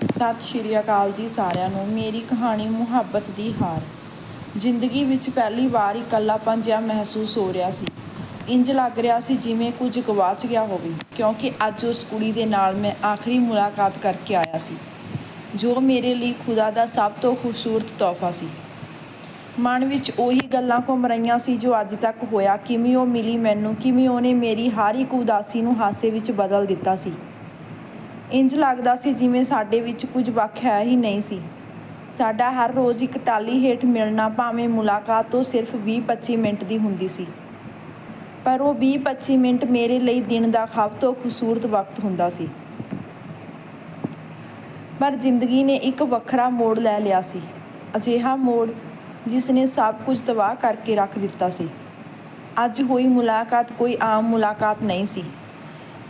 ਸਤਿ ਸ਼੍ਰੀ ਅਕਾਲ ਜੀ ਸਾਰਿਆਂ ਨੂੰ। ਮੇਰੀ ਕਹਾਣੀ ਮੁਹੱਬਤ ਦੀ ਹਾਰ। ਜ਼ਿੰਦਗੀ ਵਿੱਚ ਪਹਿਲੀ ਵਾਰ ਇਕੱਲਾਪਨ ਜਿਹਾ ਮਹਿਸੂਸ ਹੋ ਰਿਹਾ ਸੀ। ਇੰਜ ਲੱਗ ਰਿਹਾ ਸੀ ਜਿਵੇਂ ਕੁਝ ਗਵਾਚ ਗਿਆ ਹੋਵੇ, ਕਿਉਂਕਿ ਅੱਜ ਉਸ ਕੁੜੀ ਦੇ ਨਾਲ ਮੈਂ ਆਖਰੀ ਮੁਲਾਕਾਤ ਕਰਕੇ ਆਇਆ ਸੀ, ਜੋ ਮੇਰੇ ਲਈ ਖੁਦਾ ਦਾ ਸਭ ਤੋਂ ਖੂਬਸੂਰਤ ਤੋਹਫਾ ਸੀ। ਮਨ ਵਿੱਚ ਉਹੀ ਗੱਲਾਂ ਘੁੰਮ ਰਹੀਆਂ ਸੀ ਜੋ ਅੱਜ ਤੱਕ ਹੋਇਆ। ਕਿਵੇਂ ਉਹ ਮਿਲੀ ਮੈਨੂੰ, ਕਿਵੇਂ ਉਹਨੇ ਮੇਰੀ ਹਰ ਇੱਕ ਉਦਾਸੀ ਨੂੰ ਹਾਸੇ ਵਿੱਚ ਬਦਲ ਦਿੱਤਾ ਸੀ। ਇੰਜ ਲੱਗਦਾ ਸੀ ਜਿਵੇਂ ਸਾਡੇ ਵਿੱਚ ਕੁਝ ਵੱਖ ਹੈ ਹੀ ਨਹੀਂ ਸੀ। ਸਾਡਾ ਹਰ ਰੋਜ਼ ਇੱਕ ਟਾਲੀ ਹੇਠ ਮਿਲਣਾ ਭਾਵੇਂ ਮੁਲਾਕਾਤ ਤੋਂ ਸਿਰਫ 20-25 ਮਿੰਟ ਦੀ ਹੁੰਦੀ ਸੀ। ਪਰ ਉਹ 20-25 ਮਿੰਟ ਮੇਰੇ ਲਈ ਦਿਨ ਦਾ ਸਭ ਤੋਂ ਖੂਬਸੂਰਤ ਵਕਤ ਹੁੰਦਾ ਸੀ। ਪਰ ਜ਼ਿੰਦਗੀ ਨੇ ਇੱਕ ਵੱਖਰਾ ਮੋੜ ਲੈ ਲਿਆ ਸੀ। ਅਜਿਹਾ ਮੋੜ ਜਿਸ ਨੇ ਸਭ ਕੁਝ ਤਬਾਹ ਕਰਕੇ ਰੱਖ ਦਿੱਤਾ ਸੀ। ਅੱਜ ਹੋਈ ਮੁਲਾਕਾਤ ਕੋਈ ਆਮ ਮੁਲਾਕਾਤ ਨਹੀਂ ਸੀ।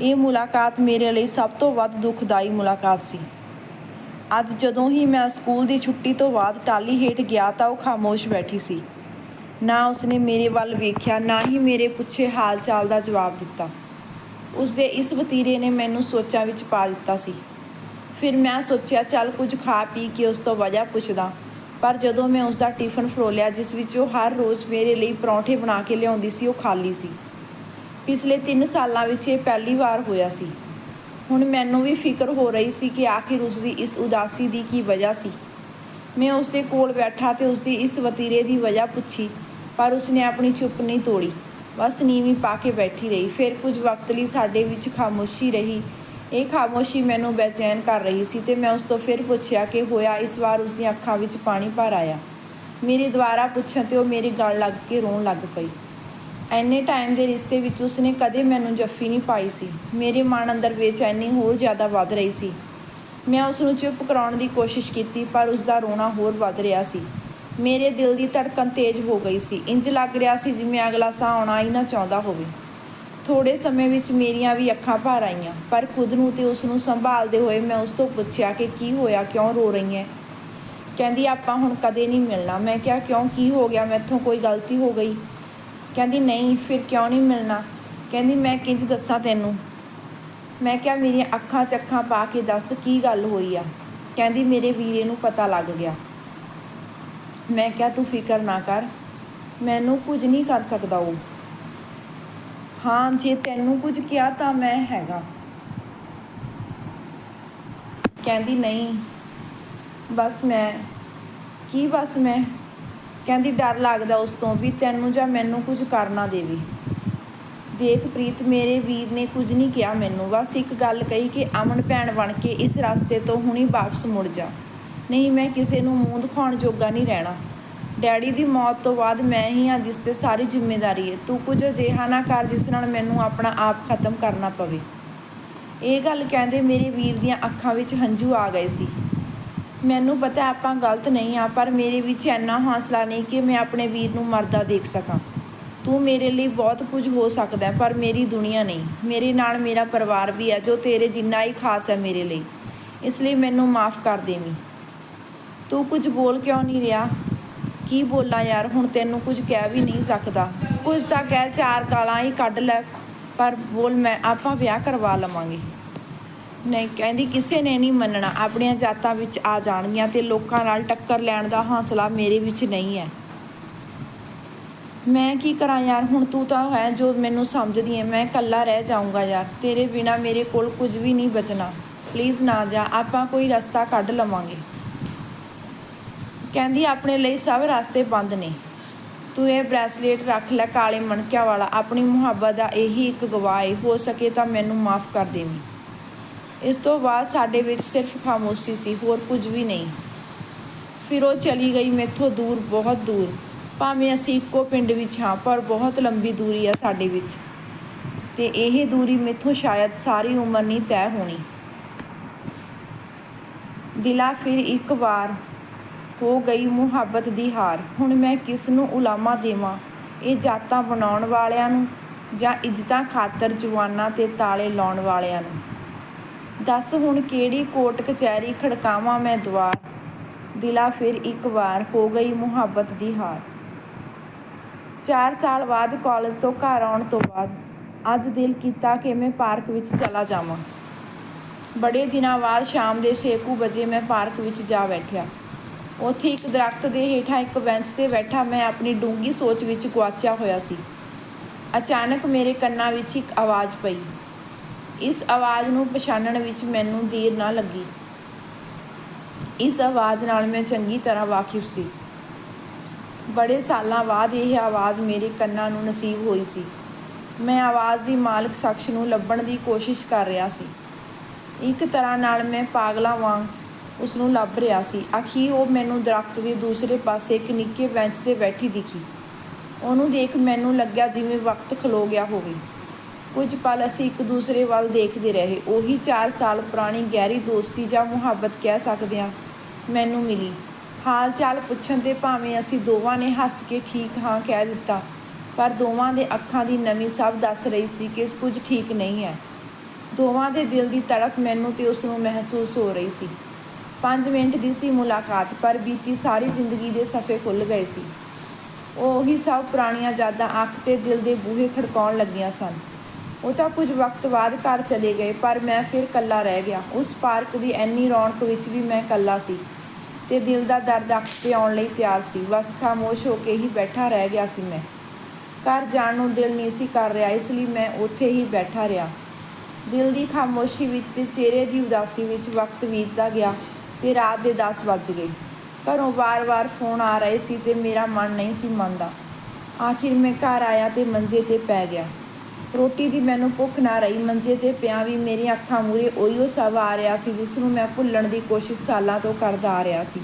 ਇਹ ਮੁਲਾਕਾਤ ਮੇਰੇ ਲਈ ਸਭ ਤੋਂ ਵੱਧ ਦੁਖਦਾਈ ਮੁਲਾਕਾਤ ਸੀ। ਅੱਜ ਜਦੋਂ ਹੀ ਮੈਂ ਸਕੂਲ ਦੀ ਛੁੱਟੀ ਤੋਂ ਬਾਅਦ ਟਾਲੀ ਹੇਠ ਗਿਆ ਤਾਂ ਉਹ ਖਾਮੋਸ਼ ਬੈਠੀ ਸੀ। ਨਾ ਉਸਨੇ ਮੇਰੇ ਵੱਲ ਵੇਖਿਆ, ਨਾ ਹੀ ਮੇਰੇ ਪੁੱਛੇ ਹਾਲ ਚਾਲ ਦਾ ਜਵਾਬ ਦਿੱਤਾ। ਉਸਦੇ ਇਸ ਵਤੀਰੇ ਨੇ ਮੈਨੂੰ ਸੋਚਾਂ ਵਿੱਚ ਪਾ ਦਿੱਤਾ ਸੀ। ਫਿਰ ਮੈਂ ਸੋਚਿਆ, ਚੱਲ ਕੁਝ ਖਾ ਪੀ ਕੇ ਉਸ ਤੋਂ ਵਜ੍ਹਾ ਪੁੱਛਦਾ। ਪਰ ਜਦੋਂ ਮੈਂ ਉਸ ਦਾ ਟਿਫਨ ਫਰੋਲਿਆ, ਜਿਸ ਵਿੱਚ ਉਹ ਹਰ ਰੋਜ਼ ਮੇਰੇ ਲਈ ਪਰੌਂਠੇ ਬਣਾ ਕੇ ਲਿਆਉਂਦੀ ਸੀ, ਉਹ ਖਾਲੀ ਸੀ। ਪਿਛਲੇ 3 ਸਾਲਾਂ ਵਿੱਚ ਇਹ ਪਹਿਲੀ ਵਾਰ ਹੋਇਆ ਸੀ। ਹੁਣ ਮੈਨੂੰ ਵੀ ਫਿਕਰ ਹੋ ਰਹੀ ਸੀ ਕਿ ਆਖਿਰ ਉਸ ਦੀ ਇਸ ਉਦਾਸੀ ਦੀ ਕੀ ਵਜ੍ਹਾ ਸੀ। ਮੈਂ ਉਸ ਦੇ ਕੋਲ ਬੈਠਾ ਤੇ ਉਸ ਦੀ ਇਸ ਵਤੀਰੇ ਦੀ ਵਜ੍ਹਾ ਪੁੱਛੀ, ਪਰ ਉਸਨੇ ਆਪਣੀ ਚੁੱਪ ਨਹੀਂ ਤੋੜੀ। ਬਸ ਨੀਵੀਂ ਪਾ ਕੇ ਬੈਠੀ ਰਹੀ। ਫਿਰ ਕੁਝ ਵਕਤ ਲਈ ਸਾਡੇ ਵਿੱਚ ਖਾਮੋਸ਼ੀ ਰਹੀ। ਇਹ ਖਾਮੋਸ਼ੀ ਮੈਨੂੰ ਬੇਚੈਨ ਕਰ ਰਹੀ ਸੀ ਤੇ ਮੈਂ ਉਸ ਤੋਂ ਫਿਰ ਪੁੱਛਿਆ ਕਿ ਹੋਇਆ ਇਸ ਵਾਰ ਉਸ ਦੀਆਂ ਅੱਖਾਂ ਵਿੱਚ ਪਾਣੀ ਭਰ ਆਇਆ। ਮੇਰੀ ਦੁਬਾਰਾ ਪੁੱਛਣ ਤੇ ਉਹ ਮੇਰੀ ਗਲ ਲੱਗ ਕੇ ਰੋਣ ਲੱਗ ਪਈ। ਐਨੇ ਟਾਈਮ ਦੇ ਰਿਸ਼ਤੇ ਵਿੱਚ ਉਸਨੇ ਕਦੇ ਮੈਨੂੰ ਜੱਫੀ ਨਹੀਂ ਪਾਈ ਸੀ। ਮੇਰੇ ਮਨ ਅੰਦਰ ਬੇਚੈਨੀ ਹੋਰ ਜ਼ਿਆਦਾ ਵੱਧ ਰਹੀ ਸੀ। ਮੈਂ ਉਸ ਨੂੰ ਚੁੱਪ ਕਰਾਉਣ ਦੀ ਕੋਸ਼ਿਸ਼ ਕੀਤੀ, ਪਰ ਉਸ ਦਾ ਰੋਣਾ ਹੋਰ ਵੱਧ ਰਿਹਾ ਸੀ। ਮੇਰੇ ਦਿਲ ਦੀ ਧੜਕਨ ਤੇਜ਼ ਹੋ ਗਈ ਸੀ। ਇੰਜ ਲੱਗ ਰਿਹਾ ਸੀ ਜਿਵੇਂ ਅਗਲਾ ਸਾਹ ਆਉਣਾ ਹੀ ਨਾ ਚਾਹੁੰਦਾ ਹੋਵੇ। ਥੋੜੇ ਸਮੇਂ ਵਿੱਚ ਮੇਰੀਆਂ ਵੀ ਅੱਖਾਂ ਭਰ ਆਈਆਂ, ਪਰ ਖੁਦ ਨੂੰ ਤੇ ਉਸ ਨੂੰ ਸੰਭਾਲਦੇ ਹੋਏ ਮੈਂ ਉਸ ਤੋਂ ਪੁੱਛਿਆ ਕਿ ਕੀ ਹੋਇਆ, ਕਿਉਂ ਰੋ ਰਹੀ ਹੈ ਕਹਿੰਦੀ, ਆਪਾਂ ਹੁਣ ਕਦੇ ਨਹੀਂ ਮਿਲਣਾ। ਮੈਂ ਕਿਹਾ, ਕਿਉਂ? ਕੀ ਹੋ ਗਿਆ? ਮੈਥੋਂ ਕੋਈ ਗਲਤੀ ਹੋ ਗਈ? ਕਹਿੰਦੀ, ਨਹੀਂ, ਫਿਰ ਕਿਉਂ ਨਹੀਂ ਮਿਲਣਾ? ਕਹਿੰਦੀ, ਮੈਂ ਕਿੰਜ ਦੱਸਾਂ ਤੈਨੂੰ? ਮੈਂ ਕਿਹਾ, ਮੇਰੀਆਂ ਅੱਖਾਂ 'ਚ ਅੱਖਾਂ ਪਾ ਕੇ ਦੱਸ, ਕੀ ਗੱਲ ਹੋਈ ਆ? ਕਹਿੰਦੀ, ਮੇਰੇ ਵੀਰੇ ਨੂੰ ਪਤਾ ਲੱਗ ਗਿਆ। ਮੈਂ ਕਿਹਾ, ਤੂੰ ਫਿਕਰ ਨਾ ਕਰ। ਮੈਨੂੰ ਕੁਝ ਨਹੀਂ ਕਰ ਸਕਦਾ ਉਹ। ਹਾਂ, ਜੇ ਤੈਨੂੰ ਕੁਝ ਕਿਹਾ ਤਾਂ ਮੈਂ ਹੈਗਾ। ਕਹਿੰਦੀ, ਨਹੀਂ। ਬਸ ਮੈਂ, ਕੀ ਬਸ ਮੈਂ? ਕਹਿੰਦੀ ਡਰ ਲੱਗਦਾ ਉਸ ਤੋਂ ਵੀ ਤੈਨੂੰ ਜਾਂ ਮੈਨੂੰ ਕੁਝ ਕਰ ਨਾ ਦੇਵੇ। ਦੇਖ ਪ੍ਰੀਤ, ਮੇਰੇ ਵੀਰ ਨੇ ਕੁਝ ਨਹੀਂ ਕਿਹਾ ਮੈਨੂੰ। ਬਸ ਇੱਕ ਗੱਲ ਕਹੀ ਕਿ ਅਮਨ ਭੈਣ ਬਣ ਕੇ ਇਸ ਰਸਤੇ ਤੋਂ ਹੁਣੀ ਵਾਪਸ ਮੁੜ ਜਾ। ਨਹੀਂ, ਮੈਂ ਕਿਸੇ ਨੂੰ ਮੂੰਹ ਦਿਖਾਉਣ ਜੋਗਾ ਨਹੀਂ ਰਹਿਣਾ। ਡੈਡੀ ਦੀ ਮੌਤ ਤੋਂ ਬਾਅਦ ਮੈਂ ਹੀ ਹਾਂ ਜਿਸ ਤੇ ਸਾਰੀ ਜ਼ਿੰਮੇਵਾਰੀ ਹੈ। ਤੂੰ ਕੁਝ ਅਜਿਹਾ ਨਾ ਕਰ ਜਿਸ ਨਾਲ ਮੈਨੂੰ ਆਪਣਾ ਆਪ ਖਤਮ ਕਰਨਾ ਪਵੇ। ਇਹ ਗੱਲ ਕਹਿੰਦੇ ਮੇਰੇ ਵੀਰ ਦੀਆਂ ਅੱਖਾਂ ਵਿੱਚ ਹੰਝੂ ਆ ਗਏ ਸੀ। ਮੈਨੂੰ ਪਤਾ ਆਪਾਂ ਗਲਤ ਨਹੀਂ ਆ ਪਰ ਮੇਰੇ ਵਿੱਚ ਇੰਨਾ ਹੌਸਲਾ ਨਹੀਂ ਕਿ ਮੈਂ ਆਪਣੇ ਵੀਰ ਨੂੰ ਮਰਦਾ ਦੇਖ ਸਕਾਂ। ਤੂੰ ਮੇਰੇ ਲਈ ਬਹੁਤ ਕੁਝ ਹੋ ਸਕਦਾ ਪਰ ਮੇਰੀ ਦੁਨੀਆ ਨਹੀਂ। ਮੇਰੇ ਨਾਲ ਮੇਰਾ ਪਰਿਵਾਰ ਵੀ ਹੈ, ਜੋ ਤੇਰੇ ਜਿੰਨਾ ਹੀ ਖਾਸ ਹੈ ਮੇਰੇ ਲਈ। ਇਸ ਲਈ ਮੈਨੂੰ ਮਾਫ ਕਰ ਦੇਵੀਂ। ਤੂੰ ਕੁਝ ਬੋਲ ਕਿਉਂ ਨਹੀਂ ਰਿਹਾ? ਕੀ ਬੋਲਾਂ ਯਾਰ, ਹੁਣ ਤੈਨੂੰ ਕੁਝ ਕਹਿ ਵੀ ਨਹੀਂ ਸਕਦਾ। ਕੁਝ ਤਾਂ ਕਹਿ ਚਾਰ ਕਾਲਾਂ ਹੀ ਕੱਢ ਲੈ, ਪਰ ਬੋਲ ਮੈਂ, ਆਪਾਂ ਵਿਆਹ ਕਰਵਾ ਲਵਾਂਗੇ। ਨਹੀਂ, ਕਹਿੰਦੀ ਕਿਸੇ ਨੇ ਨਹੀਂ ਮੰਨਣਾ। ਆਪਣੀਆਂ ਜਾਤਾਂ ਵਿੱਚ ਆ ਜਾਣਗੀਆਂ ਤੇ ਲੋਕਾਂ ਨਾਲ ਟੱਕਰ ਲੈਣ ਦਾ ਹੌਸਲਾ ਮੇਰੇ ਵਿੱਚ ਨਹੀਂ ਹੈ। ਮੈਂ ਕੀ ਕਰਾਂ ਯਾਰ? ਹੁਣ ਤੂੰ ਤਾਂ ਹੈ ਜੋ ਮੈਨੂੰ ਸਮਝਦੀ ਹੈ। ਮੈਂ ਇਕੱਲਾ ਰਹਿ ਜਾਊਂਗਾ ਯਾਰ। ਤੇਰੇ ਬਿਨਾ ਮੇਰੇ ਕੋਲ ਕੁਝ ਵੀ ਨਹੀਂ ਬਚਣਾ। ਪਲੀਜ਼ ਨਾ ਜਾ। ਆਪਾਂ ਕੋਈ ਰਸਤਾ ਕੱਢ ਲਵਾਂਗੇ। ਕਹਿੰਦੀ, ਆਪਣੇ ਲਈ ਸਭ ਰਸਤੇ ਬੰਦ ਨੇ। ਤੂੰ ਇਹ ਬ੍ਰੈਸਲੇਟ ਰੱਖ ਲੈ, ਕਾਲੇ ਮਣਕਿਆਂ ਵਾਲਾ। ਆਪਣੀ ਮੁਹੱਬਤ ਦਾ ਇਹੀ ਇੱਕ ਗਵਾਹ ਹੈ ਹੋ ਸਕੇ ਤਾਂ ਮੈਨੂੰ ਮਾਫ ਕਰ ਦੇਵੀਂ। ਇਸ ਤੋਂ ਬਾਅਦ ਸਾਡੇ ਵਿੱਚ ਸਿਰਫ ਖਾਮੋਸ਼ੀ ਸੀ, ਹੋਰ ਕੁਝ ਵੀ ਨਹੀਂ। ਫਿਰ ਉਹ ਚਲੀ ਗਈ ਮੇਥੋਂ ਦੂਰ, ਬਹੁਤ ਦੂਰ। ਭਾਵੇਂ ਅਸੀਂ ਇੱਕੋ ਪਿੰਡ ਵਿੱਚ ਹਾਂ, ਪਰ ਬਹੁਤ ਲੰਬੀ ਦੂਰੀ ਆ ਸਾਡੇ ਵਿੱਚ। ਤੇ ਇਹ ਦੂਰੀ ਮੇਥੋਂ ਸ਼ਾਇਦ ਸਾਰੀ ਉਮਰ ਨਹੀਂ ਤੈਅ ਹੋਣੀ। ਦਿਲਾ ਫਿਰ ਇੱਕ ਵਾਰ ਹੋ ਗਈ ਮੁਹੱਬਤ ਦੀ ਹਾਰ। ਹੁਣ ਮੈਂ ਕਿਸ ਨੂੰ ਉਲਾਮਾ ਦੇਵਾਂ? ਇਹ ਜਾਤਾਂ ਬਣਾਉਣ ਵਾਲਿਆਂ ਨੂੰ ਜਾਂ ਇੱਜ਼ਤਾਂ ਖਾਤਰ ਜਵਾਨਾਂ ਤੇ ਤਾਲੇ ਲਾਉਣ ਵਾਲਿਆਂ ਨੂੰ? ਦੱਸ ਹੁਣ ਕਿਹੜੀ ਕੋਰਟ ਕਚਹਿਰੀ ਖੜਕਾਵਾਂ ਮੈਂ ਦੁਆਰ? ਦਿਲਾ ਫਿਰ ਇੱਕ ਵਾਰ ਹੋ ਗਈ ਮੁਹੱਬਤ ਦੀ ਹਾਰ। ਚਾਰ ਸਾਲ ਬਾਅਦ ਕਾਲਜ ਤੋਂ ਘਰ ਆਉਣ ਤੋਂ ਬਾਅਦ ਅੱਜ ਦਿਲ ਕੀਤਾ ਕਿ ਮੈਂ ਪਾਰਕ ਵਿੱਚ ਚਲਾ ਜਾਵਾਂ। ਬੜੇ ਦਿਨਾਂ ਬਾਅਦ ਸ਼ਾਮ ਦੇ ਛੇ ਕੁ ਵਜੇ ਮੈਂ ਪਾਰਕ ਵਿੱਚ ਜਾ ਬੈਠਿਆ। ਉੱਥੇ ਇੱਕ ਦਰਖਤ ਦੇ ਹੇਠਾਂ ਇੱਕ ਬੈਂਚ ਤੇ ਬੈਠਾ ਮੈਂ ਆਪਣੀ ਡੂੰਘੀ ਸੋਚ ਵਿੱਚ ਗੁਆਚਿਆ ਹੋਇਆ ਸੀ। ਅਚਾਨਕ ਮੇਰੇ ਕੰਨਾਂ ਵਿੱਚ ਇੱਕ ਆਵਾਜ਼ ਪਈ। ਇਸ ਆਵਾਜ਼ ਨੂੰ ਪਛਾਣਨ ਵਿੱਚ ਮੈਨੂੰ ਦੇਰ ਨਾ ਲੱਗੀ। ਇਸ ਆਵਾਜ਼ ਨਾਲ ਮੈਂ ਚੰਗੀ ਤਰ੍ਹਾਂ ਵਾਕਿਫ ਸੀ। ਬੜੇ ਸਾਲਾਂ ਬਾਅਦ ਇਹ ਆਵਾਜ਼ ਮੇਰੇ ਕੰਨਾਂ ਨੂੰ ਨਸੀਬ ਹੋਈ ਸੀ। ਮੈਂ ਆਵਾਜ਼ ਦੀ ਮਾਲਕ ਸ਼ਖਸ ਨੂੰ ਲੱਭਣ ਦੀ ਕੋਸ਼ਿਸ਼ ਕਰ ਰਿਹਾ ਸੀ। ਇੱਕ ਤਰ੍ਹਾਂ ਨਾਲ ਮੈਂ ਪਾਗਲਾਂ ਵਾਂਗ ਉਸ ਨੂੰ ਲੱਭ ਰਿਹਾ ਸੀ। ਅਖੀਰ ਉਹ ਮੈਨੂੰ ਦਰਖਤ ਦੇ ਦੂਸਰੇ ਪਾਸੇ ਇੱਕ ਨਿੱਕੇ ਬੈਂਚ ਤੇ ਬੈਠੀ ਦਿਖੀ। ਉਹਨੂੰ ਦੇਖ ਮੈਨੂੰ ਲੱਗਿਆ ਜਿਵੇਂ ਵਕਤ ਖਲੋ ਗਿਆ ਹੋਵੇ। ਕੁਝ ਪਲ ਅਸੀਂ ਇੱਕ ਦੂਸਰੇ ਵੱਲ ਦੇਖਦੇ ਰਹੇ। ਉਹੀ 4 ਸਾਲ ਪੁਰਾਣੀ ਗਹਿਰੀ ਦੋਸਤੀ ਜਾਂ ਮੁਹੱਬਤ ਕਹਿ ਸਕਦੇ ਹਾਂ ਮੈਨੂੰ ਮਿਲੀ। ਹਾਲ ਚਾਲ ਪੁੱਛਣ ਤੇ ਭਾਵੇਂ ਅਸੀਂ ਦੋਵਾਂ ਨੇ ਹੱਸ ਕੇ ਠੀਕ ਹਾਂ ਕਹਿ ਦਿੱਤਾ, ਪਰ ਦੋਵਾਂ ਦੇ ਅੱਖਾਂ ਦੀ ਨਵੀਂ ਸਭ ਦੱਸ ਰਹੀ ਸੀ ਕਿ ਕੁਝ ਠੀਕ ਨਹੀਂ ਹੈ। ਦੋਵਾਂ ਦੇ ਦਿਲ ਦੀ ਤੜਪ ਮੈਨੂੰ ਤੇ ਉਸ ਨੂੰ ਮਹਿਸੂਸ ਹੋ ਰਹੀ ਸੀ। 5 ਮਿੰਟ ਦੀ ਸੀ ਮੁਲਾਕਾਤ, ਪਰ ਬੀਤੀ ਸਾਰੀ ਜ਼ਿੰਦਗੀ ਦੇ ਸਫ਼ੇ ਖੁੱਲ ਗਏ ਸੀ। ਉਹੀ ਸਭ ਪੁਰਾਣੀਆਂ ਯਾਦਾਂ ਅੱਖ ਤੇ ਦਿਲ ਦੇ ਬੂਹੇ ਖੜਕਾਉਣ ਲੱਗੀਆਂ ਸਨ। ਉਹ ਤਾਂ ਕੁਝ ਵਕਤ ਬਾਅਦ ਘਰ ਚਲੇ ਗਏ, ਪਰ ਮੈਂ ਫਿਰ ਕੱਲਾ ਰਹਿ ਗਿਆ। ਉਸ ਪਾਰਕ ਦੀ ਐਨੀ ਰੌਣਕ ਵਿੱਚ ਵੀ ਮੈਂ ਕੱਲਾ ਸੀ ਤੇ ਦਿਲ ਦਾ ਦਰਦ ਅੱਖ ਤੇ ਆਉਣ ਲਈ ਤਿਆਰ ਸੀ। ਬਸ ਖਾਮੋਸ਼ ਹੋ ਕੇ ਹੀ ਬੈਠਾ ਰਹਿ ਗਿਆ ਸੀ ਮੈਂ। ਘਰ ਜਾਣ ਨੂੰ ਦਿਲ ਨਹੀਂ ਸੀ ਕਰ ਰਿਹਾ, ਇਸ ਲਈ ਮੈਂ ਉੱਥੇ ਹੀ ਬੈਠਾ ਰਿਹਾ। ਦਿਲ ਦੀ ਖਾਮੋਸ਼ੀ ਵਿੱਚ ਤੇ ਚਿਹਰੇ ਦੀ ਉਦਾਸੀ ਵਿੱਚ ਵਕਤ ਬੀਤਦਾ ਗਿਆ ਤੇ ਰਾਤ ਦੇ 10 ਵੱਜ ਗਏ। ਘਰੋਂ ਵਾਰ-ਵਾਰ ਫੋਨ ਆ ਰਹੇ ਸੀ ਤੇ ਮੇਰਾ ਮਨ ਨਹੀਂ ਸੀ ਮੰਨਦਾ। ਆਖਿਰ ਮੈਂ ਘਰ ਆਇਆ ਤੇ ਮੰਜੇ ਤੇ ਪੈ ਗਿਆ। ਰੋਟੀ ਦੀ ਮੈਨੂੰ ਭੁੱਖ ਨਾ ਰਹੀ, ਮੰਜੇ ਤੇ ਪਿਆ ਵੀ ਮੇਰੀਆਂ ਅੱਖਾਂ ਮੂਰੇ ਉਹੀਓ ਸਭ ਆ ਰਿਹਾ ਸੀ, ਜਿਸ ਨੂੰ ਮੈਂ ਭੁੱਲਣ ਦੀ ਕੋਸ਼ਿਸ਼ ਸਾਲਾਂ ਤੋਂ ਕਰਦਾ ਆ ਰਿਹਾ ਸੀ।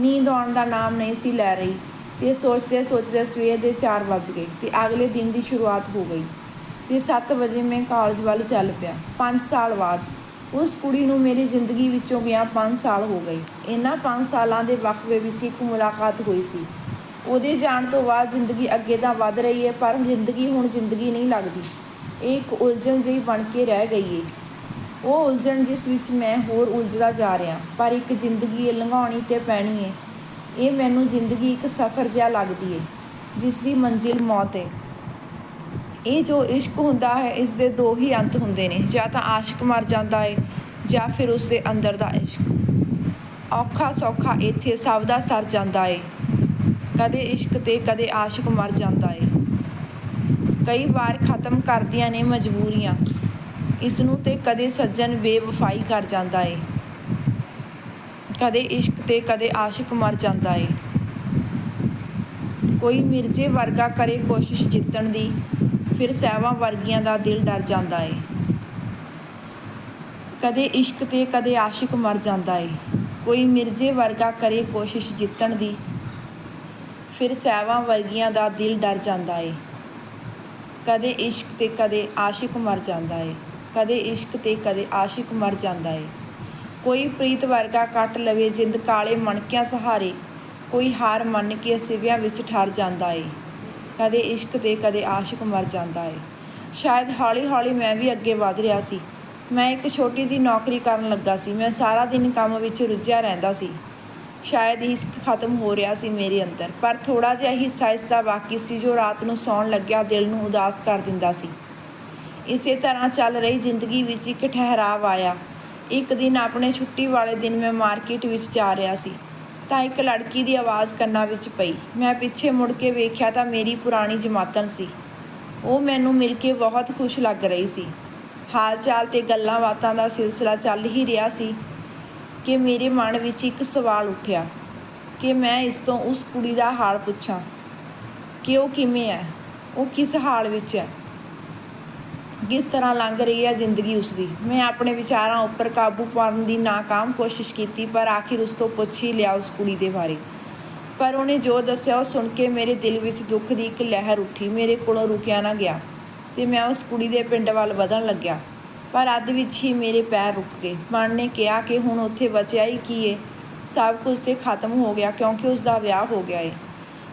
ਨੀਂਦ ਆਉਣ ਦਾ ਨਾਮ ਨਹੀਂ ਸੀ ਲੈ ਰਹੀ ਤੇ ਸੋਚਦੇ ਸੋਚਦੇ ਸਵੇਰ ਦੇ 4 ਵੱਜ ਗਏ ਤੇ ਅਗਲੇ ਦਿਨ ਦੀ ਸ਼ੁਰੂਆਤ ਹੋ ਗਈ ਤੇ 7 ਵਜੇ ਮੈਂ ਕਾਲਜ ਵੱਲ ਚੱਲ ਪਿਆ 5 ਸਾਲ ਬਾਅਦ। ਉਸ ਕੁੜੀ ਨੂੰ ਮੇਰੀ ਜ਼ਿੰਦਗੀ ਵਿੱਚੋਂ ਗਿਆ 5 ਸਾਲ ਹੋ ਗਏ। ਇਹਨਾਂ 5 ਸਾਲਾਂ ਦੇ ਵਕਫੇ ਵਿੱਚ ਇੱਕ ਮੁਲਾਕਾਤ ਹੋਈ ਸੀ। ਉਹਦੇ ਜਾਣ ਤੋਂ ਬਾਅਦ ਜ਼ਿੰਦਗੀ ਅੱਗੇ ਤਾਂ ਵੱਧ ਰਹੀ ਹੈ, ਪਰ ਜ਼ਿੰਦਗੀ ਹੁਣ ਜ਼ਿੰਦਗੀ ਨਹੀਂ ਲੱਗਦੀ। ਇਹ ਇੱਕ ਉਲਝਣ ਜਿਹੀ ਬਣ ਕੇ ਰਹਿ ਗਈ ਏ। ਉਹ ਉਲਝਣ ਜਿਸ ਵਿੱਚ ਮੈਂ ਹੋਰ ਉਲਝਦਾ ਜਾ ਰਿਹਾ, ਪਰ ਇੱਕ ਜ਼ਿੰਦਗੀ ਲੰਘਾਉਣੀ ਤੇ ਪੈਣੀ ਏ। ਇਹ ਮੈਨੂੰ ਜ਼ਿੰਦਗੀ ਇੱਕ ਸਫ਼ਰ ਜਿਹਾ ਲੱਗਦੀ ਏ, ਜਿਸ ਦੀ ਮੰਜ਼ਿਲ ਮੌਤ ਏ। ਇਹ ਜੋ ਇਸ਼ਕ ਹੁੰਦਾ ਹੈ, ਇਸ ਦੇ ਦੋ ਹੀ ਅੰਤ ਹੁੰਦੇ ਨੇ, ਜਾਂ ਤਾਂ ਆਸ਼ਿਕ ਮਰ ਜਾਂਦਾ ਏ, ਜਾਂ ਫਿਰ ਉਸ ਦੇ ਅੰਦਰ ਦਾ ਇਸ਼ਕ। ਔਖਾ ਸੌਖਾ ਇੱਥੇ ਸਭ ਦਾ ਸਰ ਜਾਂਦਾ ਏ। ਕਦੇ ਇਸ਼ਕ ਤੇ ਕਦੇ ਆਸ਼ਿਕ ਮਰ ਜਾਂਦਾ ਏ। ਕਈ ਵਾਰ ਖਤਮ ਕਰਦੀਆਂ ਨੇ ਮਜਬੂਰੀਆਂ। ਇਸ ਨੂੰ ਤੇ ਕਦੇ ਸੱਜਣ ਬੇਵਫਾਈ ਕਰ ਜਾਂਦਾ ਏ। ਕਦੇ ਇਸ਼ਕ ਤੇ ਕਦੇ ਆਸ਼ਿਕ ਮਰ ਜਾਂਦਾ ਏ। ਕੋਈ ਮਿਰਜੇ ਵਰਗਾ ਕਰੇ ਕੋਸ਼ਿਸ਼ ਜਿੱਤਣ ਦੀ, ਫਿਰ ਸਹਿਵਾਂ ਵਰਗੀਆਂ ਦਾ ਦਿਲ ਡਰ ਜਾਂਦਾ ਏ। ਕਦੇ ਇਸ਼ਕ ਤੇ ਕਦੇ ਆਸ਼ਿਕ ਮਰ ਜਾਂਦਾ ਏ। ਕੋਈ ਮਿਰਜੇ ਵਰਗਾ ਕਰੇ ਕੋਸ਼ਿਸ਼ ਜਿੱਤਣ ਦੀ ਫਿਰ ਸੈਵਾਂ ਵਰਗੀਆਂ ਦਾ ਦਿਲ ਡਰ ਜਾਂਦਾ ਏ। ਕਦੇ ਇਸ਼ਕ ਤੇ ਕਦੇ ਆਸ਼ਿਕ ਮਰ ਜਾਂਦਾ ਏ। ਕਦੇ ਇਸ਼ਕ ਤੇ ਕਦੇ ਆਸ਼ਿਕ ਮਰ ਜਾਂਦਾ ਏ। ਕੋਈ ਪ੍ਰੀਤ ਵਰਗਾ ਕੱਟ ਲਵੇ ਜਿੰਦ ਕਾਲੇ ਮਣਕਿਆਂ ਸਹਾਰੇ। ਕੋਈ ਹਾਰ ਮੰਨ ਕੇ ਸਿਵਿਆਂ ਵਿੱਚ ਠਰ ਜਾਂਦਾ ਏ। ਕਦੇ ਇਸ਼ਕ ਤੇ ਕਦੇ ਆਸ਼ਿਕ ਮਰ ਜਾਂਦਾ ਏ। ਸ਼ਾਇਦ ਹੌਲੀ-ਹੌਲੀ ਮੈਂ ਵੀ ਅੱਗੇ ਵਧ ਰਿਹਾ ਸੀ। ਮੈਂ ਇੱਕ ਛੋਟੀ ਜਿਹੀ ਨੌਕਰੀ ਕਰਨ ਲੱਗਾ ਸੀ। ਮੈਂ ਸਾਰਾ ਦਿਨ ਕੰਮ ਵਿੱਚ ਰੁੱਝਿਆ ਰਹਿੰਦਾ ਸੀ। ਸ਼ਾਇਦ ਹੀ ਖਤਮ ਹੋ ਰਿਹਾ ਸੀ ਮੇਰੇ ਅੰਦਰ, ਪਰ ਥੋੜਾ ਜਿਹਾ ਹਿੱਸਾ ਇਸ ਦਾ ਬਾਕੀ ਸੀ ਜੋ ਰਾਤ ਨੂੰ ਸੌਣ ਲੱਗਿਆ, ਦਿਲ ਨੂੰ ਉਦਾਸ ਕਰ ਦਿੰਦਾ ਸੀ। ਇਸੇ ਤਰ੍ਹਾਂ ਚੱਲ ਰਹੀ ਜ਼ਿੰਦਗੀ ਵਿੱਚ ਇੱਕ ਠਹਿਰਾਵ ਆਇਆ। ਇੱਕ ਦਿਨ ਆਪਣੇ ਛੁੱਟੀ ਵਾਲੇ ਦਿਨ ਮੈਂ ਮਾਰਕੀਟ ਵਿੱਚ ਜਾ ਰਿਹਾ ਸੀ, ਤਾਂ ਇੱਕ ਲੜਕੀ ਦੀ ਆਵਾਜ਼ ਕੰਨਾਂ ਵਿੱਚ ਪਈ। ਮੈਂ ਪਿੱਛੇ ਮੁੜ ਕੇ ਵੇਖਿਆ ਤਾਂ ਮੇਰੀ ਪੁਰਾਣੀ ਜਮਾਤਨ ਸੀ। ਉਹ ਮੈਨੂੰ ਮਿਲ ਕੇ ਬਹੁਤ ਖੁਸ਼ ਲੱਗ ਰਹੀ ਸੀ। ਹਾਲ ਚਾਲ ਤੇ ਗੱਲਾਂ ਬਾਤਾਂ ਦਾ ਸਿਲਸਿਲਾ ਚੱਲ ਹੀ ਰਿਹਾ ਸੀ। ਕਿ ਮੇਰੇ ਮਨ ਵਿੱਚ ਇੱਕ ਸਵਾਲ ਉੱਠਿਆ ਕਿ ਮੈਂ ਇਸ ਤੋਂ ਉਸ ਕੁੜੀ ਦਾ ਹਾਲ ਪੁੱਛਾਂ ਕਿ ਉਹ ਕਿਵੇਂ ਹੈ, ਉਹ ਕਿਸ ਹਾਲ ਵਿੱਚ ਹੈ, ਕਿਸ ਤਰ੍ਹਾਂ ਲੰਘ ਰਹੀ ਹੈ ਜ਼ਿੰਦਗੀ ਉਸ ਦੀ ਮੈਂ ਆਪਣੇ ਵਿਚਾਰਾਂ ਉੱਪਰ ਕਾਬੂ ਪਾਉਣ ਦੀ ਨਾਕਾਮ ਕੋਸ਼ਿਸ਼ ਕੀਤੀ, ਪਰ ਆਖਿਰ ਉਸ ਤੋਂ ਪੁੱਛ ਹੀ ਲਿਆ ਉਸ ਕੁੜੀ ਦੇ ਬਾਰੇ। ਪਰ ਉਹਨੇ ਜੋ ਦੱਸਿਆ, ਉਹ ਸੁਣ ਕੇ ਮੇਰੇ ਦਿਲ ਵਿੱਚ ਦੁੱਖ ਦੀ ਇੱਕ ਲਹਿਰ ਉੱਠੀ। ਮੇਰੇ ਕੋਲੋਂ ਰੁਕਿਆ ਨਾ ਗਿਆ ਤੇ ਮੈਂ ਉਸ ਕੁੜੀ ਦੇ ਪਿੰਡ ਵੱਲ ਵਧਣ ਲੱਗਿਆ। ਪਰ ਅੱਧ ਵਿੱਚ ਹੀ ਮੇਰੇ ਪੈਰ ਰੁਕ ਗਏ। ਮਨ ਨੇ ਕਿਹਾ ਕਿ ਹੁਣ ਉੱਥੇ ਬਚਿਆ ਹੀ ਕੀ ਏ? ਸਭ ਕੁਝ ਤੇ ਖਤਮ ਹੋ ਗਿਆ ਕਿਉਂਕਿ ਉਸ ਦਾ ਵਿਆਹ ਹੋ ਗਿਆ ਏ।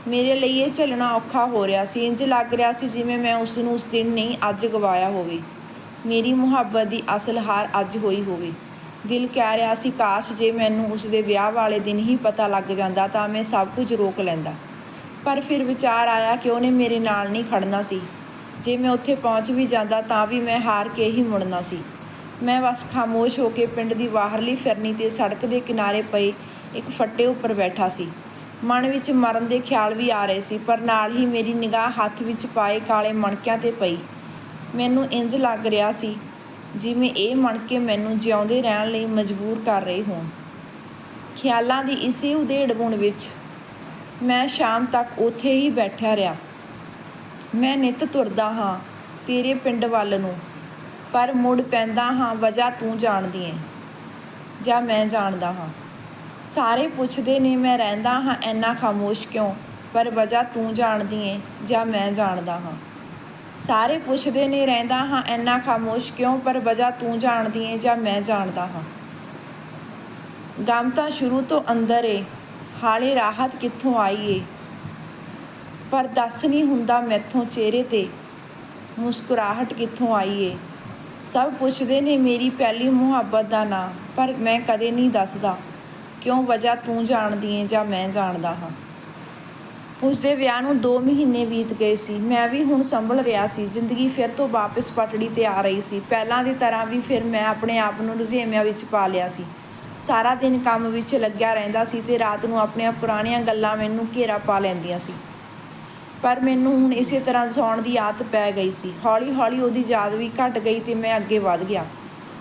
ਮੇਰੇ ਲਈ ਇਹ ਚੱਲਣਾ ਔਖਾ ਹੋ ਰਿਹਾ ਸੀ। ਇੰਜ ਲੱਗ ਰਿਹਾ ਸੀ ਜਿਵੇਂ ਮੈਂ ਉਸ ਨੂੰ ਉਸ ਦਿਨ ਨਹੀਂ ਅੱਜ ਗਵਾਇਆ ਹੋਵੇ। ਮੇਰੀ ਮੁਹੱਬਤ ਦੀ ਅਸਲ ਹਾਰ ਅੱਜ ਹੋਈ ਹੋਵੇ। ਦਿਲ ਕਹਿ ਰਿਹਾ ਸੀ, ਕਾਸ਼ ਜੇ ਮੈਨੂੰ ਉਸ ਦੇ ਵਿਆਹ ਵਾਲੇ ਦਿਨ ਹੀ ਪਤਾ ਲੱਗ ਜਾਂਦਾ ਤਾਂ ਮੈਂ ਸਭ ਕੁਝ ਰੋਕ ਲੈਂਦਾ। ਪਰ ਫਿਰ ਵਿਚਾਰ ਆਇਆ ਕਿ ਉਹਨੇ ਮੇਰੇ ਨਾਲ ਨਹੀਂ ਖੜਨਾ ਸੀ। ਜੇ ਮੈਂ ਉੱਥੇ ਪਹੁੰਚ ਵੀ ਜਾਂਦਾ ਤਾਂ ਵੀ ਮੈਂ ਹਾਰ ਕੇ ਹੀ ਮੁੜਨਾ ਸੀ। ਮੈਂ ਬਸ ਖਾਮੋਸ਼ ਹੋ ਕੇ ਪਿੰਡ ਦੀ ਬਾਹਰਲੀ ਫਿਰਨੀ ਤੇ ਸੜਕ ਦੇ ਕਿਨਾਰੇ ਪਏ ਇੱਕ ਫੱਟੇ ਉੱਪਰ ਬੈਠਾ ਸੀ। ਮਨ ਵਿੱਚ ਮਰਨ ਦੇ ਖਿਆਲ ਵੀ ਆ ਰਹੇ ਸੀ, ਪਰ ਨਾਲ ਹੀ ਮੇਰੀ ਨਿਗਾਹ ਹੱਥ ਵਿੱਚ ਪਾਏ ਕਾਲੇ ਮਣਕਿਆਂ ਤੇ ਪਈ। ਮੈਨੂੰ ਇੰਜ ਲੱਗ ਰਿਹਾ ਸੀ ਜਿਵੇਂ ਇਹ ਮਣਕੇ ਮੈਨੂੰ ਜਿਉਂਦੇ ਰਹਿਣ ਲਈ ਮਜਬੂਰ ਕਰ ਰਹੇ ਹੋਣ। ਖਿਆਲਾਂ ਦੀ ਇਸੇ ਉਧੇੜ-ਬੁਣ ਵਿੱਚ ਮੈਂ ਸ਼ਾਮ ਤੱਕ ਉੱਥੇ ਹੀ ਬੈਠਾ ਰਿਹਾ। ਮੈਂ ਨਿੱਤ ਤੁਰਦਾ ਹਾਂ ਤੇਰੇ ਪਿੰਡ ਵੱਲ ਨੂੰ, ਪਰ ਮੁੜ ਪੈਂਦਾ ਹਾਂ ਵਜ੍ਹਾ ਤੂੰ ਜਾਣਦੀ ਏ ਜਾਂ ਮੈਂ ਜਾਣਦਾ ਹਾਂ। ਸਾਰੇ ਪੁੱਛਦੇ ਨੇ ਮੈਂ ਰਹਿੰਦਾ ਹਾਂ ਐਨਾ ਖਾਮੋਸ਼ ਕਿਉਂ, ਪਰ ਵਜ੍ਹਾ ਤੂੰ ਜਾਣਦੀ ਏ ਜਾਂ ਮੈਂ ਜਾਣਦਾ ਹਾਂ। ਸਾਰੇ ਪੁੱਛਦੇ ਨੇ ਰਹਿੰਦਾ ਹਾਂ ਐਨਾ ਖਾਮੋਸ਼ ਕਿਉਂ, ਪਰ ਵਜ੍ਹਾ ਤੂੰ ਜਾਣਦੀ ਏ ਜਾਂ ਮੈਂ ਜਾਣਦਾ ਹਾਂ। ਗਮ ਤਾਂ ਸ਼ੁਰੂ ਤੋਂ ਅੰਦਰ ਏ, ਹਾਲੇ ਰਾਹਤ ਕਿੱਥੋਂ ਆਈ ਏ? ਪਰ ਦੱਸ ਨਹੀਂ ਹੁੰਦਾ ਮੈਥੋਂ ਚਿਹਰੇ ਤੇ। ਮੁਸਕਰਾਹਟ ਕਿੱਥੋਂ ਆਈ ਏ? ਸਭ ਪੁੱਛਦੇ ਨੇ ਮੇਰੀ ਪਹਿਲੀ ਮੁਹੱਬਤ ਦਾ ਨਾਂ, ਪਰ ਮੈਂ ਕਦੇ ਨਹੀਂ ਦੱਸਦਾ। ਕਿਉਂ ਵਜ੍ਹਾ ਤੂੰ ਜਾਣਦੀ ਏ ਜਾਂ ਮੈਂ ਜਾਣਦਾ ਹਾਂ? ਉਸ ਦੇ ਵਿਆਹ ਨੂੰ 2 ਮਹੀਨੇ ਬੀਤ ਗਏ ਸੀ। ਮੈਂ ਵੀ ਹੁਣ ਸੰਭਲ ਰਿਹਾ ਸੀ। ਜ਼ਿੰਦਗੀ ਫਿਰ ਤੋਂ ਵਾਪਸ ਪਟੜੀ ਤੇ ਆ ਰਹੀ ਸੀ। ਪਹਿਲਾਂ ਦੀ ਤਰ੍ਹਾਂ ਵੀ ਫਿਰ ਮੈਂ ਆਪਣੇ ਆਪ ਨੂੰ ਰੁਝੇਵਿਆਂ ਵਿੱਚ ਪਾ ਲਿਆ ਸੀ। ਸਾਰਾ ਦਿਨ ਕੰਮ ਵਿੱਚ ਲੱਗਿਆ ਰਹਿੰਦਾ ਸੀ ਤੇ ਰਾਤ ਨੂੰ ਆਪਣੀਆਂ ਪੁਰਾਣੀਆਂ ਗੱਲਾਂ ਮੈਨੂੰ ਘੇਰਾ ਪਾ ਲੈਂਦੀਆਂ ਸੀ। ਪਰ ਮੈਨੂੰ ਹੁਣ ਇਸੇ ਤਰ੍ਹਾਂ ਸੌਣ ਦੀ ਆਦਤ ਪੈ ਗਈ ਸੀ। ਹੌਲੀ ਹੌਲੀ ਉਹਦੀ ਯਾਦ ਵੀ ਘਟ ਗਈ ਤੇ ਮੈਂ ਅੱਗੇ ਵਧ ਗਿਆ।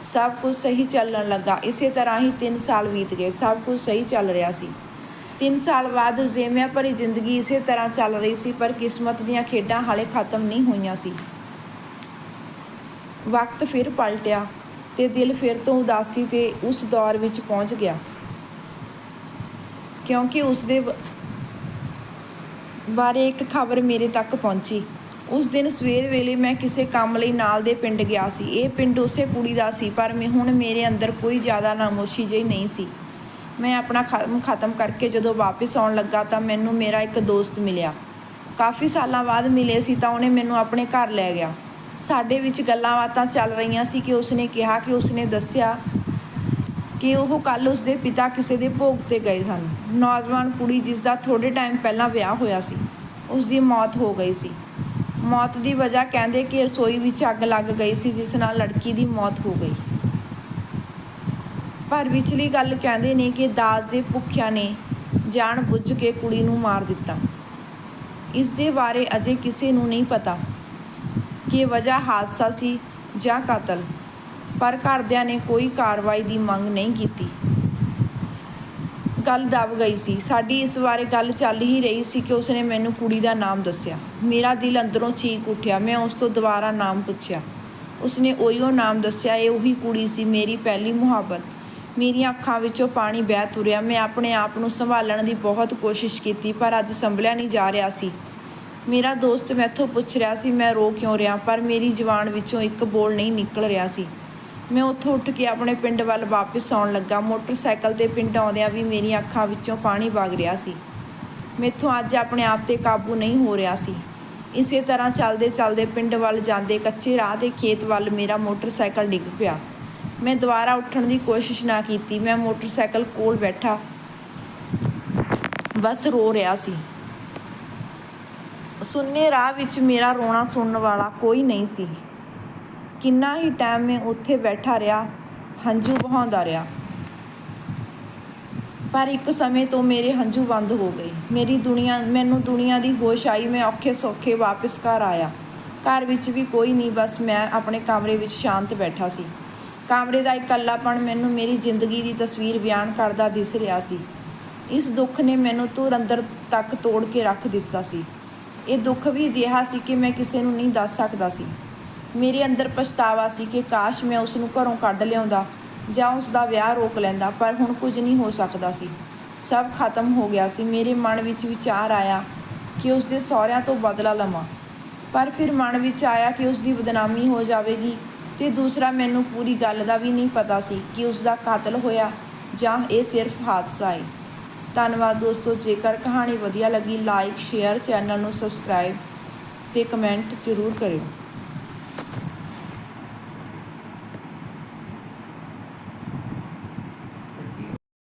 ਸਭ ਕੁਝ ਸਹੀ ਚੱਲਣ ਲੱਗਾ। ਇਸੇ ਤਰ੍ਹਾਂ ਹੀ 3 ਸਾਲ ਬੀਤ ਗਏ। ਸਭ ਕੁਝ ਸਹੀ ਚੱਲ ਰਿਹਾ ਸੀ। 3 ਸਾਲ ਬਾਅਦ ਜ਼ੇਮਿਆਂ ਭਰੀ ਜ਼ਿੰਦਗੀ ਇਸੇ ਤਰ੍ਹਾਂ ਚੱਲ ਰਹੀ ਸੀ, ਪਰ ਕਿਸਮਤ ਦੀਆਂ ਖੇਡਾਂ ਹਾਲੇ ਖਤਮ ਨਹੀਂ ਹੋਈਆਂ ਸੀ। ਵਕਤ ਫਿਰ ਪਲਟਿਆ ਤੇ ਦਿਲ ਫਿਰ ਤੋਂ ਉਦਾਸੀ ਤੇ ਉਸ ਦੌਰ ਵਿੱਚ ਪਹੁੰਚ ਗਿਆ। ਕਿਉਂਕਿ ਉਸ ਦੇ ਬਾਰੇ ਇੱਕ ਖਬਰ ਮੇਰੇ ਤੱਕ ਪਹੁੰਚੀ। ਉਸ ਦਿਨ ਸਵੇਰ ਵੇਲੇ ਮੈਂ ਕਿਸੇ ਕੰਮ ਲਈ ਨਾਲ ਦੇ ਪਿੰਡ ਗਿਆ ਸੀ। ਇਹ ਪਿੰਡ ਉਸੇ ਕੁੜੀ ਦਾ ਸੀ, ਪਰ ਮੈਂ ਹੁਣ ਮੇਰੇ ਅੰਦਰ ਕੋਈ ਜ਼ਿਆਦਾ ਨਾਮੋਸ਼ੀ ਜਿਹੀ ਨਹੀਂ ਸੀ। ਮੈਂ ਆਪਣਾ ਕੰਮ ਖਤਮ ਕਰਕੇ ਜਦੋਂ ਵਾਪਸ ਆਉਣ ਲੱਗਾ ਤਾਂ ਮੈਨੂੰ ਮੇਰਾ ਇੱਕ ਦੋਸਤ ਮਿਲਿਆ। ਕਾਫੀ ਸਾਲਾਂ ਬਾਅਦ ਮਿਲੇ ਸੀ ਤਾਂ ਉਹਨੇ ਮੈਨੂੰ ਆਪਣੇ ਘਰ ਲੈ ਗਿਆ। ਸਾਡੇ ਵਿੱਚ ਗੱਲਾਂ ਬਾਤਾਂ ਚੱਲ ਰਹੀਆਂ ਸੀ ਕਿ ਉਸਨੇ ਕਿਹਾ ਕਿ ਉਸਨੇ ਦੱਸਿਆ ਕਿ ਉਹ ਕੱਲ ਉਸਦੇ ਪਿਤਾ ਕਿਸੇ ਦੇ ਭੋਗ ਤੇ ਗਏ ਸਨ। ਨੌਜਵਾਨ ਕੁੜੀ ਜਿਸ ਦਾ ਥੋੜੇ ਟਾਈਮ ਪਹਿਲਾਂ ਵਿਆਹ ਹੋਇਆ ਸੀ ਉਸ ਦੀ ਮੌਤ ਹੋ ਗਈ ਸੀ। ਮੌਤ ਦੀ ਵਜ੍ਹਾ ਕਹਿੰਦੇ ਕਿ ਰਸੋਈ ਵਿੱਚ ਅੱਗ ਲੱਗ ਗਈ ਸੀ, ਜਿਸ ਨਾਲ ਲੜਕੀ ਦੀ ਮੌਤ ਹੋ ਗਈ। ਪਰ ਵਿਚਲੀ ਗੱਲ ਕਹਿੰਦੇ ਨੇ ਕਿ ਦਾਸ ਦੇ ਭੁੱਖਿਆਂ ਨੇ ਜਾਣ ਬੁੱਝ ਕੇ ਕੁੜੀ ਨੂੰ ਮਾਰ ਦਿੱਤਾ। ਇਸ ਦੇ ਬਾਰੇ ਅਜੇ ਕਿਸੇ ਨੂੰ ਨਹੀਂ ਪਤਾ ਕਿ ਵਜ੍ਹਾ ਹਾਦਸਾ ਸੀ ਜਾਂ ਕਤਲ। ਪਰ ਘਰਦਿਆਂ ਨੇ ਕੋਈ ਕਾਰਵਾਈ ਦੀ ਮੰਗ ਨਹੀਂ ਕੀਤੀ। ਗੱਲ ਦਬ ਗਈ ਸੀ। ਸਾਡੀ ਇਸ ਬਾਰੇ ਗੱਲ ਚੱਲ ਹੀ ਰਹੀ ਸੀ ਕਿ ਉਸਨੇ ਮੈਨੂੰ ਕੁੜੀ ਦਾ ਨਾਮ ਦੱਸਿਆ। ਮੇਰਾ ਦਿਲ ਅੰਦਰੋਂ ਚੀਕ ਉੱਠਿਆ। ਮੈਂ ਉਸ ਤੋਂ ਦੁਬਾਰਾ ਨਾਮ ਪੁੱਛਿਆ। ਉਸਨੇ ਉਹੀਓ ਨਾਮ ਦੱਸਿਆ। ਇਹ ਉਹੀ ਕੁੜੀ ਸੀ, ਮੇਰੀ ਪਹਿਲੀ ਮੁਹੱਬਤ। ਮੇਰੀਆਂ ਅੱਖਾਂ ਵਿੱਚੋਂ ਪਾਣੀ ਵਹਿ ਤੁਰਿਆ। ਮੈਂ ਆਪਣੇ ਆਪ ਨੂੰ ਸੰਭਾਲਣ ਦੀ ਬਹੁਤ ਕੋਸ਼ਿਸ਼ ਕੀਤੀ, ਪਰ ਅੱਜ ਸੰਭਲਿਆ ਨਹੀਂ ਜਾ ਰਿਹਾ ਸੀ। ਮੇਰਾ ਦੋਸਤ ਮੈਥੋਂ ਪੁੱਛ ਰਿਹਾ ਸੀ, ਮੈਂ ਰੋ ਕਿਉਂ ਰਿਹਾ? ਪਰ ਮੇਰੀ ਜ਼ੁਬਾਨ ਵਿੱਚੋਂ ਇੱਕ ਬੋਲ ਨਹੀਂ ਨਿਕਲ ਰਿਹਾ ਸੀ। ਮੈਂ ਉੱਥੋਂ ਉੱਠ ਕੇ ਆਪਣੇ ਪਿੰਡ ਵੱਲ ਵਾਪਸ ਆਉਣ ਲੱਗਾ। ਮੋਟਰਸਾਈਕਲ ਤੇ ਪਿੰਡ ਆਉਂਦਿਆਂ ਵੀ ਮੇਰੀਆਂ ਅੱਖਾਂ ਵਿੱਚੋਂ ਪਾਣੀ ਵਗ ਰਿਹਾ ਸੀ। ਮੈਥੋਂ ਅੱਜ ਆਪਣੇ ਆਪ ਤੇ ਕਾਬੂ ਨਹੀਂ ਹੋ ਰਿਹਾ ਸੀ। ਇਸੇ ਤਰ੍ਹਾਂ ਚੱਲਦੇ ਚੱਲਦੇ ਪਿੰਡ ਵੱਲ ਜਾਂਦੇ ਕੱਚੇ ਰਾਹ ਦੇ ਖੇਤ ਵੱਲ ਮੇਰਾ ਮੋਟਰਸਾਈਕਲ ਡਿੱਗ ਪਿਆ। ਮੈਂ ਦੁਬਾਰਾ ਉੱਠਣ ਦੀ ਕੋਸ਼ਿਸ਼ ਨਾ ਕੀਤੀ। ਮੈਂ ਮੋਟਰਸਾਈਕਲ ਕੋਲ ਬੈਠਾ। ਬਸ ਰੋ ਰਿਹਾ ਸੀ। ਸੁੰਨੇ ਰਾਹ ਵਿੱਚ ਮੇਰਾ ਰੋਣਾ ਸੁਣਨ ਵਾਲਾ ਕੋਈ ਨਹੀਂ ਸੀ। ਕਿੰਨਾ ਹੀ ਟਾਈਮ ਮੈਂ ਉੱਥੇ ਬੈਠਾ ਰਿਹਾ, ਹੰਝੂ ਵਹਾਉਂਦਾ ਰਿਹਾ। ਪਰ ਇੱਕ ਸਮੇਂ ਤੋਂ ਮੇਰੇ ਹੰਝੂ ਬੰਦ ਹੋ ਗਏ। ਮੇਰੀ ਦੁਨੀਆ, ਮੈਨੂੰ ਦੁਨੀਆ ਦੀ ਹੋਸ਼ ਆਈ, ਮੈਂ ਔਖੇ ਸੌਖੇ ਵਾਪਸ ਘਰ ਆਇਆ। ਘਰ ਵਿੱਚ ਵੀ ਕੋਈ ਨਹੀਂ, ਬਸ ਮੈਂ ਆਪਣੇ ਕਮਰੇ ਵਿੱਚ ਸ਼ਾਂਤ ਬੈਠਾ ਸੀ। ਕਮਰੇ ਦਾ ਇਕੱਲਾਪਣ ਮੈਨੂੰ ਮੇਰੀ ਜ਼ਿੰਦਗੀ ਦੀ ਤਸਵੀਰ ਬਿਆਨ ਕਰਦਾ ਦਿਸ ਰਿਹਾ ਸੀ। ਇਸ ਦੁੱਖ ਨੇ ਮੈਨੂੰ ਤੁਰ ਅੰਦਰ ਤੱਕ ਤੋੜ ਕੇ ਰੱਖ ਦਿੱਤਾ ਸੀ। ਇਹ ਦੁੱਖ ਵੀ ਅਜਿਹਾ ਸੀ ਕਿ ਮੈਂ ਕਿਸੇ ਨੂੰ ਨਹੀਂ ਦੱਸ ਸਕਦਾ ਸੀ। ਮੇਰੇ ਅੰਦਰ ਪਛਤਾਵਾ ਸੀ ਕਿ ਕਾਸ਼ ਮੈਂ ਉਸ ਨੂੰ ਘਰੋਂ ਕੱਢ ਲਿਆਉਂਦਾ ਜਾਂ ਉਸ ਦਾ ਵਿਆਹ ਰੋਕ ਲੈਂਦਾ, ਪਰ ਹੁਣ ਕੁਝ ਨਹੀਂ ਹੋ ਸਕਦਾ ਸੀ। ਸਭ ਖਤਮ ਹੋ ਗਿਆ ਸੀ। ਮੇਰੇ ਮਨ ਵਿੱਚ ਵਿਚਾਰ ਆਇਆ ਕਿ ਉਸ ਦੇ ਸਹੁਰਿਆਂ ਤੋਂ ਬਦਲਾ ਲਵਾਂ। ਪਰ ਫਿਰ ਮਨ ਵਿੱਚ ਆਇਆ ਕਿ ਉਸ ਦੀ ਬਦਨਾਮੀ ਹੋ ਜਾਵੇਗੀ ਤੇ ਦੂਸਰਾ ਮੈਨੂੰ ਪੂਰੀ ਗੱਲ ਦਾ ਵੀ ਨਹੀਂ ਪਤਾ ਸੀ ਕਿ ਉਸ ਦਾ ਕਾਤਲ ਹੋਇਆ ਜਾਂ ਇਹ ਸਿਰਫ ਹਾਦਸਾ ਹੈ ਧੰਨਵਾਦ ਦੋਸਤੋ, ਜੇਕਰ ਕਹਾਣੀ ਵਧੀਆ ਲੱਗੀ, ਲਾਈਕ, ਸ਼ੇਅਰ ਚੈਨਲ ਨੂੰ ਸਬਸਕ੍ਰਾਈਬ ਤੇ ਕਮੈਂਟ ਜ਼ਰੂਰ ਕਰਿਓ।